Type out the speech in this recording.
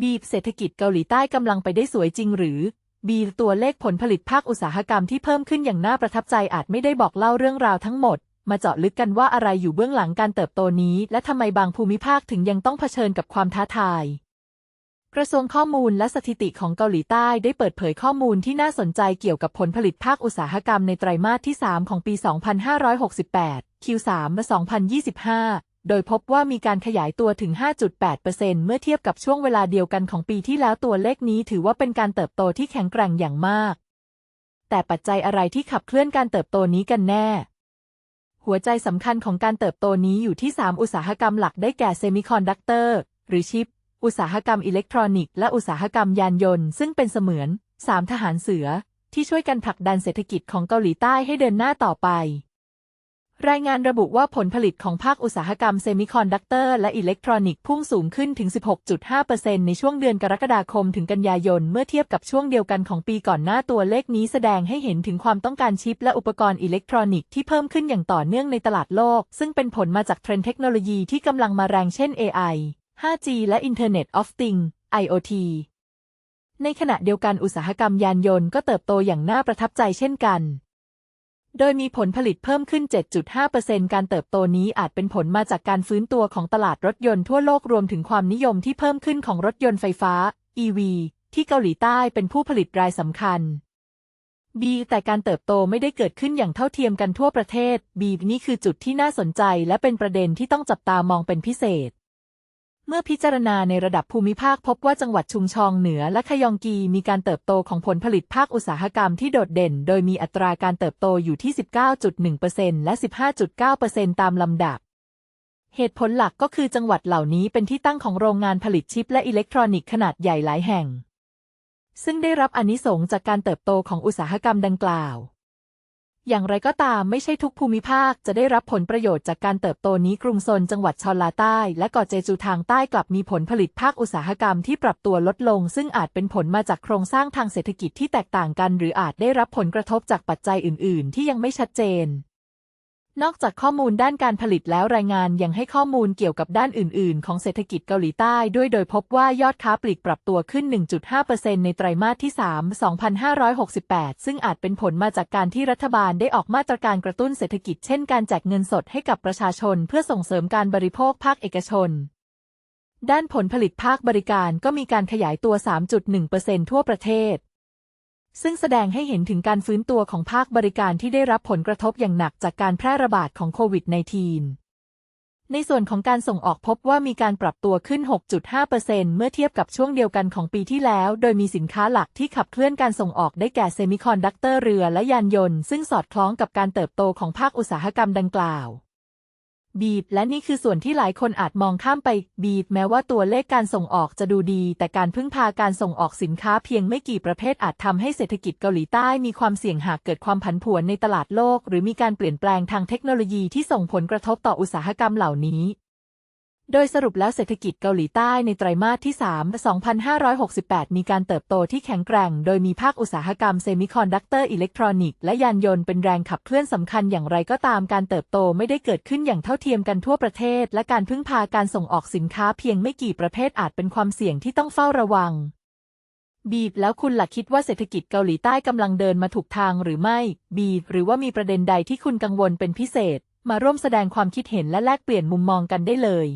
บีเศรษฐกิจเกาหลีใต้กำลังไปได้สวยจริงหรือ บีตัวเลขผลผลิตภาคอุตสาหกรรมที่เพิ่มขึ้นอย่างน่าประทับใจอาจไม่ได้บอกเล่าเรื่องราวทั้งหมด มาเจาะลึกกันว่าอะไรอยู่เบื้องหลังการเติบโตนี้ และทำไมบางภูมิภาคถึงยังต้องเผชิญกับความท้าทาย กระทรวงข้อมูลและสถิติของเกาหลีใต้ได้เปิดเผยข้อมูลที่น่าสนใจเกี่ยวกับผลผลิตภาคอุตสาหกรรมในไตรมาสที่ 3 ของปี 2568 Q3 และ2025 โดยพบว่ามีการขยายตัวถึง 5.8%เมื่อเทียบกับช่วงเวลาเดียวกันของปีที่แล้วตัวเลขนี้ถือว่าเป็นการเติบโตที่แข็งแกร่งอย่างมาก แต่ปัจจัยอะไรที่ขับเคลื่อนการเติบโตนี้กันแน่ หัวใจสำคัญของการเติบโตนี้อยู่ที่ 3 อุตสาหกรรมหลักได้แก่เซมิคอนดักเตอร์หรือชิป อุตสาหกรรมอิเล็กทรอนิกส์และอุตสาหกรรมยานยนต์ซึ่งเป็นเสมือน 3 ทหารเสือ ที่ช่วยกันผลักดันเศรษฐกิจของเกาหลีใต้ให้เดินหน้าต่อไป รายงานระบุว่าผลผลิตของภาคอุตสาหกรรมเซมิคอนดักเตอร์และอิเล็กทรอนิกส์พุ่งสูงขึ้นถึง 16.5%ในช่วงเดือนกรกฎาคมถึงกันยายน เมื่อเทียบกับช่วงเดียวกันของปีก่อนหน้าตัวเลขนี้แสดงให้เห็นถึงความต้องการชิปและอุปกรณ์อิเล็กทรอนิกส์ที่เพิ่มขึ้นอย่างต่อเนื่องในตลาดโลก ซึ่งเป็นผลมาจากเทรนด์เทคโนโลยีที่กำลังมาแรงเช่น AI 5G และ Internet of Things IoT ในขณะเดียวกันอุตสาหกรรมยานยนต์ก็เติบโตอย่างน่าประทับใจเช่นกัน โดยมีผลผลิตเพิ่มขึ้น 7.5%การเติบโตนี้อาจเป็นผลมาจากการฟื้นตัวของตลาดรถยนต์ทั่วโลกรวมถึงความนิยมที่เพิ่มขึ้นของรถยนต์ไฟฟ้า EV ที่เกาหลีใต้เป็นผู้ผลิตรายสำคัญ B แต่การเติบโตไม่ได้เกิดขึ้นอย่างเท่าเทียมกันทั่วประเทศ B นี่คือจุดที่น่าสนใจและเป็นประเด็นที่ต้องจับตามองเป็นพิเศษ เมื่อพิจารณาในระดับภูมิภาคพบว่าจังหวัดชุงชองเหนือและขยองกีมีการเติบโตของผลผลิตภาคอุตสาหกรรมที่โดดเด่น โดยมีอัตราการเติบโตอยู่ที่ 19.1%และ 15.9%ตามลำดับ เหตุผลหลักก็คือจังหวัดเหล่านี้เป็นที่ตั้งของโรงงานผลิตชิปและอิเล็กทรอนิกส์ขนาดใหญ่หลายแห่ง ซึ่งได้รับอนิสงส์จากการเติบโตของอุตสาหกรรมดังกล่าว อย่างไรก็ตามไม่ใช่ทุกภูมิภาคจะได้รับผลประโยชน์จากการเติบโตนี้กรุงซนจังหวัดชอลลาใต้ และเกาะเจจูทางใต้กลับมีผลผลิตภาคอุตสาหกรรมที่ปรับตัวลดลง ซึ่งอาจเป็นผลมาจากโครงสร้างทางเศรษฐกิจที่แตกต่างกัน หรืออาจได้รับผลกระทบจากปัจจัยอื่น ๆ ที่ยังไม่ชัดเจน นอกจากข้อมูลด้านการผลิตแล้วรายงานยังให้ข้อมูลเกี่ยวกับด้านอื่น ๆ ของเศรษฐกิจเกาหลีใต้ด้วยโดยพบว่ายอดค้าปลีกปรับตัวขึ้น 1.5%ในไตรมาสที่ 3 2568 ซึ่งอาจเป็นผลมาจากการที่รัฐบาลได้ออกมาตรการกระตุ้นเศรษฐกิจเช่นการแจกเงินสดให้กับประชาชน เพื่อส่งเสริมการบริโภคภาคเอกชน ด้านผลผลิตภาคบริการก็มีการขยายตัว 3.1%ทั่วประเทศ ซึ่งแสดงให้เห็นถึงการฟื้นตัวของภาคบริการที่ได้รับผลกระทบอย่างหนักจากการแพร่ระบาดของโควิด -19 ในส่วนของการส่งออกพบว่ามีการปรับตัวขึ้น 6.5%เมื่อเทียบกับช่วงเดียวกันของปีที่แล้ว โดยมีสินค้าหลักที่ขับเคลื่อนการส่งออกได้แก่เซมิคอนดักเตอร์เรือและยานยนต์ ซึ่งสอดคล้องกับการเติบโตของภาคอุตสาหกรรมดังกล่าว บีดและนี่คือส่วนที่หลายคนอาจมองข้ามไปบีดแม้ว่าตัวเลขการส่งออกจะดูดี แต่การพึ่งพาการส่งออกสินค้าเพียงไม่กี่ประเภทอาจทำให้เศรษฐกิจเกาหลีใต้มีความเสี่ยงหากเกิดความผันผวนในตลาดโลก หรือมีการเปลี่ยนแปลงทางเทคโนโลยีที่ส่งผลกระทบต่ออุตสาหกรรมเหล่านี้ โดยสรุปแล้วเศรษฐกิจเกาหลีใต้ในไตรมาสที่ 3 2568 มีการเติบโตที่แข็งแกร่ง โดยมีภาคอุตสาหกรรมเซมิคอนดักเตอร์อิเล็กทรอนิกส์และยานยนต์เป็นแรงขับเคลื่อนสำคัญอย่างไรก็ตามการเติบโตไม่ได้เกิดขึ้นอย่างเท่าเทียมกันทั่วประเทศ และการพึ่งพาการส่งออกสินค้าเพียงไม่กี่ประเภทอาจเป็นความเสี่ยงที่ต้องเฝ้าระวัง บีดแล้วคุณล่ะคิดว่าเศรษฐกิจเกาหลีใต้กำลังเดินมาถูกทางหรือไม่ บีดหรือว่ามีประเด็นใดที่คุณกังวลเป็นพิเศษ มาร่วมแสดงความคิดเห็นและแลกเปลี่ยนมุมมองกันได้เลย